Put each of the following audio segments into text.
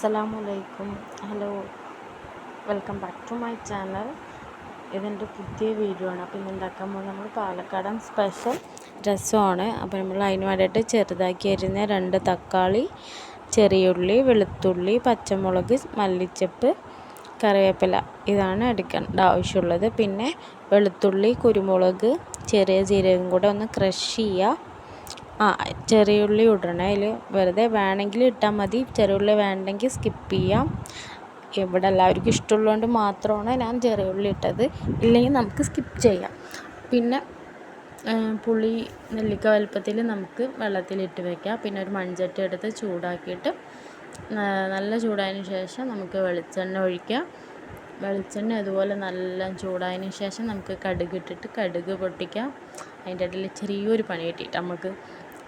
അസ്സലാമലൈക്കും. Hello welcome back to my channel. ഇതെന്റെ പുതിയ വീഡിയോ ആണ്. അപ്പോൾ ഇന്ന് ഉണ്ടാക്കാൻ പോകുന്നത് നമ്മൾ പാലക്കാടൻ സ്പെഷ്യൽ രസമാണ്. അപ്പോൾ നമ്മൾ അതിന് വേണ്ടിയിട്ട് ചെറുതാക്കി അരിഞ്ഞ രണ്ട് തക്കാളി ചെറിയുള്ളി വെളുത്തുള്ളി പച്ചമുളക് മല്ലിച്ചപ്പ് കറിവേപ്പില ഇതാണ് എടുക്കേണ്ട ആവശ്യമുള്ളത്. പിന്നെ വെളുത്തുള്ളി കുരുമുളക് ചെറിയ ജീരകം കൂടെ ഒന്ന് ക്രഷ് ചെയ്യുക. ആ ചെറിയ ഉള്ളി ഇടണം. അതിൽ വെറുതെ വേണമെങ്കിൽ ഇട്ടാൽ മതി. ചെറിയ ഉള്ളി വേണ്ടെങ്കിൽ സ്കിപ്പ് ചെയ്യാം. ഇവിടെ എല്ലാവർക്കും ഇഷ്ടമുള്ളതുകൊണ്ട് മാത്രമാണ് ഞാൻ ചെറിയ ഉള്ളി ഇട്ടത്. ഇല്ലെങ്കിൽ നമുക്ക് സ്കിപ്പ് ചെയ്യാം. പിന്നെ പുളി നെല്ലിക്ക വലുപ്പത്തിൽ നമുക്ക് വെള്ളത്തിലിട്ട് വെക്കാം. പിന്നെ ഒരു മൺചട്ടി എടുത്ത് ചൂടാക്കിയിട്ട് നല്ല ചൂടായതിന് ശേഷം നമുക്ക് വെളിച്ചെണ്ണ ഒഴിക്കാം. വെളിച്ചെണ്ണ അതുപോലെ നല്ല ചൂടായതിന് ശേഷം നമുക്ക് കടുക് ഇട്ടിട്ട് കടുക് പൊട്ടിക്കാം. അതിന്റെ ഇടയിൽ ചെറിയൊരു പണി കിട്ടിയിട്ട് നമുക്ക്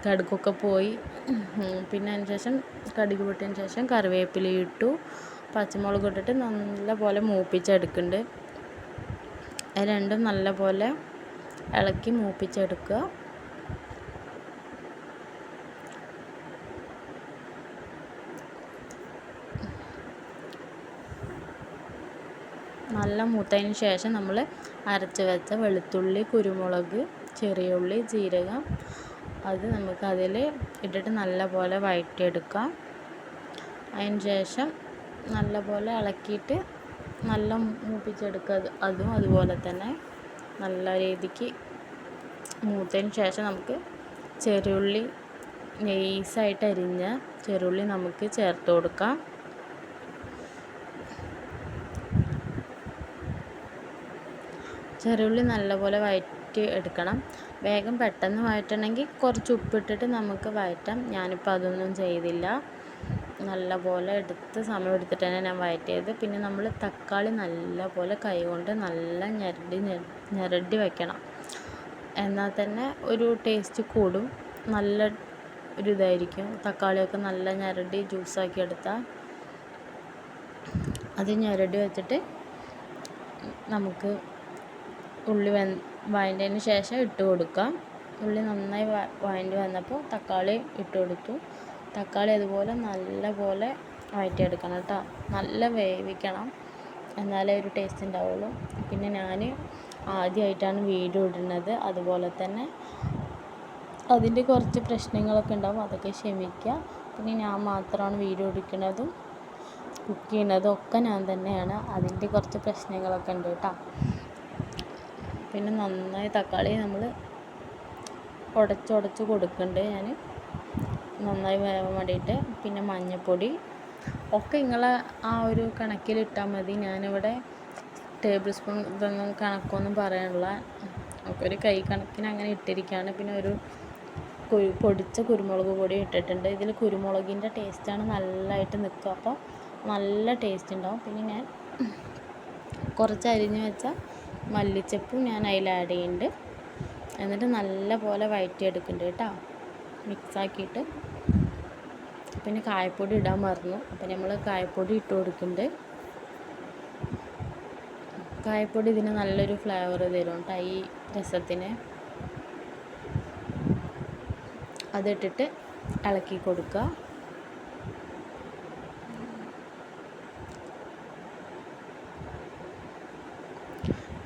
കടുകൊക്കെ പോയി. പിന്നെ അതിന് ശേഷം കടുക് പൊട്ടിയതിന് ശേഷം കറിവേപ്പില ഇട്ടു. പച്ചമുളക് ഇട്ടിട്ട് നല്ല പോലെ മൂപ്പിച്ചെടുക്കുന്നുണ്ട്. അത് രണ്ടും നല്ല പോലെ ഇളക്കി മൂപ്പിച്ചെടുക്കുക. നല്ല മൂത്തതിന് ശേഷം നമ്മൾ അരച്ച് വെച്ച വെളുത്തുള്ളി കുരുമുളക് ചെറിയ ഉള്ളി ജീരകം അത് നമുക്ക് അതിൽ ഇട്ടിട്ട് നല്ലപോലെ വഴറ്റിയെടുക്കാം. അതിന് ശേഷം നല്ലപോലെ ഇളക്കിയിട്ട് നല്ല മൂപ്പിച്ചെടുക്കുക. അതും അതുപോലെ തന്നെ നല്ല രീതിക്ക് മൂത്തതിന് ശേഷം നമുക്ക് ചെറുള്ളി നെയ്സായിട്ട് അരിഞ്ഞ ചെറുള്ളി നമുക്ക് ചേർത്ത് കൊടുക്കാം. ചെറുള്ളി നല്ലപോലെ വഴറ്റി എടുക്കണം. വേഗം പെട്ടെന്ന് വഴറ്റണമെങ്കിൽ കുറച്ച് ഉപ്പിട്ടിട്ട് നമുക്ക് വഴറ്റാം. ഞാനിപ്പോൾ അതൊന്നും ചെയ്തില്ല. നല്ലപോലെ എടുത്ത് സമയം തന്നെ ഞാൻ വഴറ്റിയത്. പിന്നെ നമ്മൾ തക്കാളി നല്ലപോലെ കൈകൊണ്ട് നല്ല ഞെരടി ഞെരടി വയ്ക്കണം എന്നാൽ തന്നെ ഒരു ടേസ്റ്റ് കൂടും. നല്ല ഒരു ഇതായിരിക്കും. തക്കാളിയൊക്കെ നല്ല ഞെരടി ജ്യൂസാക്കി എടുത്താൽ അത് ഞെരടി വെച്ചിട്ട് നമുക്ക് ഉള്ളി വെ വഴണ്ടതിന് ശേഷം ഇട്ട് കൊടുക്കാം. ഉള്ളി നന്നായി വഴണ്ടി വന്നപ്പോൾ തക്കാളി ഇട്ട് കൊടുത്തു. തക്കാളി അതുപോലെ നല്ല പോലെ വഴറ്റിയെടുക്കണം കേട്ടോ. നല്ല വേവിക്കണം. എന്നാലേ ഒരു ടേസ്റ്റ് ഉണ്ടാവുള്ളൂ. പിന്നെ ഞാൻ ആദ്യമായിട്ടാണ് വീഡിയോ ഇടുന്നത്. അതുപോലെ തന്നെ അതിന്റെ കുറച്ച് പ്രശ്നങ്ങളൊക്കെ ഉണ്ടാവും. അതൊക്കെ ക്ഷമിക്കുക. പിന്നെ ഞാൻ മാത്രമാണ് വീഡിയോ എടുക്കുന്നതും കുക്ക് ചെയ്യുന്നതും ഒക്കെ ഞാൻ തന്നെയാണ്. അതിന്റെ കുറച്ച് പ്രശ്നങ്ങളൊക്കെ ഉണ്ട് കേട്ടോ. പിന്നെ നന്നായി തക്കാളി നമ്മൾ ഉടച്ചുടച്ച് കൊടുക്കുന്നുണ്ട് ഞാൻ നന്നായി വേവാൻ പിന്നെ മഞ്ഞൾപ്പൊടി ഒക്കെ നിങ്ങളെ ആ ഒരു കണക്കിലിട്ടാൽ മതി. ഞാനിവിടെ ടേബിൾ സ്പൂൺ ഇതൊന്നും കണക്കൊന്നും പറയാനുള്ള. ഒരു കൈ കണക്കിന് അങ്ങനെ ഇട്ടിരിക്കുകയാണ് പിന്നെ ഒരു കുരു പൊടിച്ച കുരുമുളക് പൊടി ഇട്ടിട്ടുണ്ട്. ഇതിൽ കുരുമുളകിന്റെ ടേസ്റ്റാണ് നല്ലതായിട്ട് നിൽക്കുക. അപ്പോൾ നല്ല ടേസ്റ്റ് ഉണ്ടാവും. പിന്നെ ഞാൻ കുറച്ച് അരിഞ്ഞ് വെച്ച മല്ലിച്ചപ്പും ഞാൻ അതിൽ ആഡ് ചെയ്യുന്നുണ്ട്. എന്നിട്ട് നല്ല പോലെ വഴറ്റിയെടുക്കുന്നുണ്ട് കേട്ടോ മിക്സാക്കിയിട്ട് പിന്നെ കായപ്പൊടി ഇടാൻ മറന്നു. അപ്പം നമ്മൾ കായപ്പൊടി ഇട്ട് കൊടുക്കുന്നുണ്ട്. കായപ്പൊടി ഇതിന് നല്ലൊരു ഫ്ലേവർ തരും കേട്ടോ ഈ രസത്തിന്. അതിട്ടിട്ട് ഇളക്കി കൊടുക്കുക.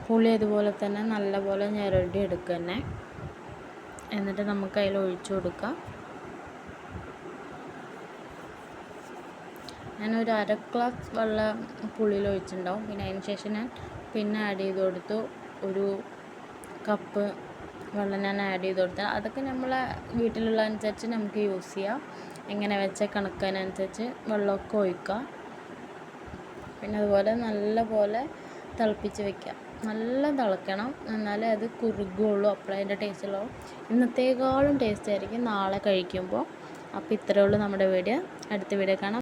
പുളി അതുപോലെ തന്നെ നല്ലപോലെ ഞെരടി എടുക്കുക തന്നെ എന്നിട്ട് നമുക്ക് അതിൽ ഒഴിച്ചു കൊടുക്കാം. ഒരു അര ഗ്ലാസ് വെള്ളം പുളിയിൽ ഒഴിച്ചിട്ടുണ്ടാവും. പിന്നെ അതിന് ശേഷം ഞാൻ പിന്നെ ആഡ് ചെയ്ത് കൊടുത്തു ഒരു കപ്പ് വെള്ളം ഞാൻ ആഡ് ചെയ്ത് കൊടുത്ത. അതൊക്കെ നമ്മളെ വീട്ടിലുള്ള അനുസരിച്ച് നമുക്ക് യൂസ് ചെയ്യാം. എങ്ങനെ വെച്ച കണക്കതിനനുസരിച്ച് വെള്ളമൊക്കെ ഒഴിക്കുക പിന്നെ അതുപോലെ നല്ല പോലെ തിളപ്പിച്ച് വെക്കുക നല്ല തിളക്കണം. എന്നാലേ അത് കുറുകുള്ളൂ. അപ്പോഴേ അതിന്റെ ടേസ്റ്റ് ഉള്ളൂ. ഇന്നത്തേക്കാളും ടേസ്റ്റ് ആയിരിക്കും. നാളെ കഴിക്കുമ്പോൾ അപ്പോൾ ഇത്രയേ ഉള്ളൂ നമ്മുടെ വീഡിയോ. അടുത്ത വീഡിയോ കാണാം.